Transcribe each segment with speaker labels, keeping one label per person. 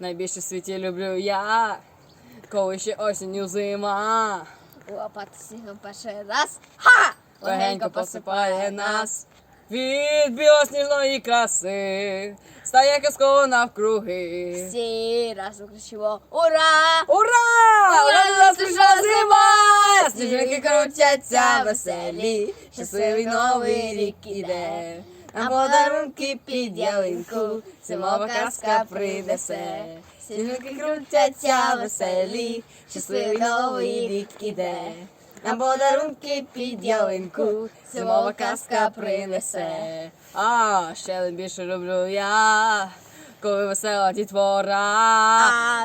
Speaker 1: найбільше в світі люблю я. Коли ще осінню зима.
Speaker 2: Лопати снігом перший раз. Ха!
Speaker 1: легенько посипає нас від білосніжної краси, стає казково навкруги.
Speaker 2: Всі разом кричимо Ура!
Speaker 1: Ура! Ура до нас прийшла зима!
Speaker 2: Сніжинки
Speaker 1: крутяться веселі, щасливий новий рік іде. На подарунки під ялинку зимова казка принесе. Сніжинки крутяться веселі, щасливий новий рік іде. На подарунки під ялинку зимова казка принесе. А ще більше люблю я, коли весела дітвора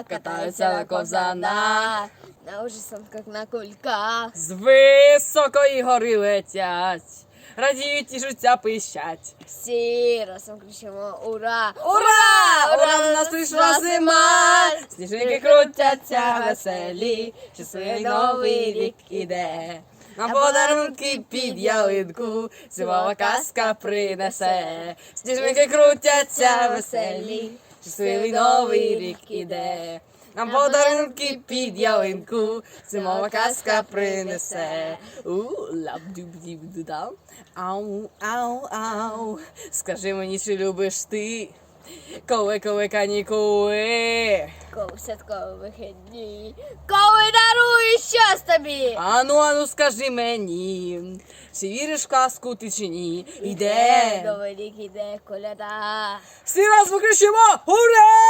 Speaker 1: катаються на ковзанах.
Speaker 2: На ужасах, как на кульках.
Speaker 1: З високої гори летять, радіють, тішуться, пищать.
Speaker 2: Всі разом кричимо Ура!
Speaker 1: Ура! Ура! До нас прийшла зима! Сніжинки крутяться веселі, щасливий новий рік іде. На подарунки під ялинку зимова казка принесе. Сніжинки крутяться веселі, щасливий новий рік іде. На подарунки під ялинку зимова казка принесе. У лап дуб діб дудам. Ау, ау, ау. Скажи мені, чи любиш ти? Коли, коли канікули.
Speaker 2: Коли святкові вихідні. Коли даруєш щось тобі.
Speaker 1: Ану, ану, скажи мені, чи віриш в казку ти чи ні?
Speaker 2: Іде. Новий рік іде коляда.
Speaker 1: Всі раз покричимо Ура!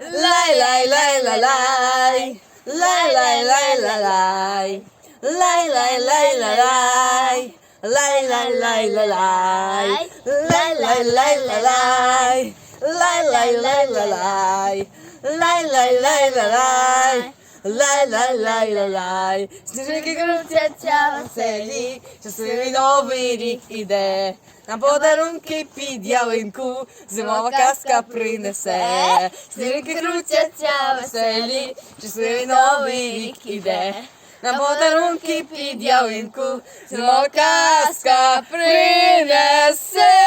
Speaker 1: Lai lai lai lai lai. Lai lai lai lai lai. Lai lai lai lai lai. Lai lai lai lai lai. Lai lai lai lai lai. Lai lai lai lai lai. Lai lai lai lai lai. Лай, лай, лай, лай, лай. Сніжинки крутяться веселі, щасливий новий рік іде. На подарунки під ялинку зимова казка принесе. Сніжинки крутяться веселі, щасливий новий рік іде. На подарунки під ялинку зимова казка принесе.